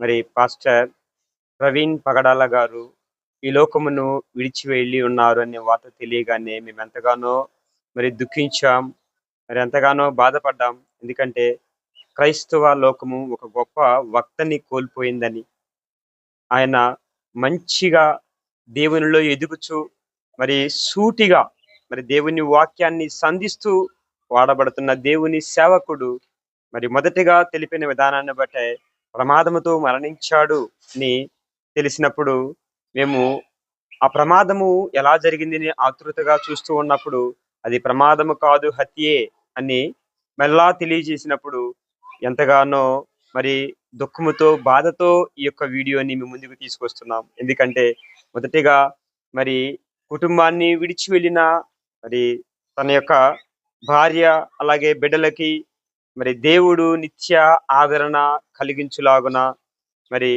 మరి పాస్టర్ ప్రవీణ్ పగడాల గారు ఈ లోకమును విడిచి వెళ్ళి ఉన్నారు అనే వార్త తెలియగానే మేము ఎంతగానో మరి దుఃఖించాం మరి ఎంతగానో బాధపడ్డాం. ఎందుకంటే క్రైస్తవ లోకము ఒక గొప్ప వక్తని కోల్పోయిందని. ఆయన మంచిగా దేవునిలో ఎదుగుచు మరి సూటిగా మరి దేవుని వాక్యాన్ని సంధిస్తూ వాడబడుతున్న దేవుని సేవకుడు మరి మొదటిగా తెలిపిన విధానాన్ని బట్టే ప్రమాదముతో మరణించాడు అని తెలిసినప్పుడు మేము ఆ ప్రమాదము ఎలా జరిగింది అని ఆతృతగా చూస్తూ ఉన్నప్పుడు అది ప్రమాదము కాదు హత్యే అని మెల్లా తెలియజేసినప్పుడు ఎంతగానో మరి దుఃఖముతో బాధతో ఈ యొక్క వీడియోని మేము ముందుకు తీసుకొస్తున్నాం. ఎందుకంటే మొదటిగా మరి కుటుంబాన్ని విడిచి వెళ్ళిన మరి తన యొక్క భార్య అలాగే బిడ్డలకి మరి దేవుడు నిత్య ఆదరణ కలిగించులాగున మరి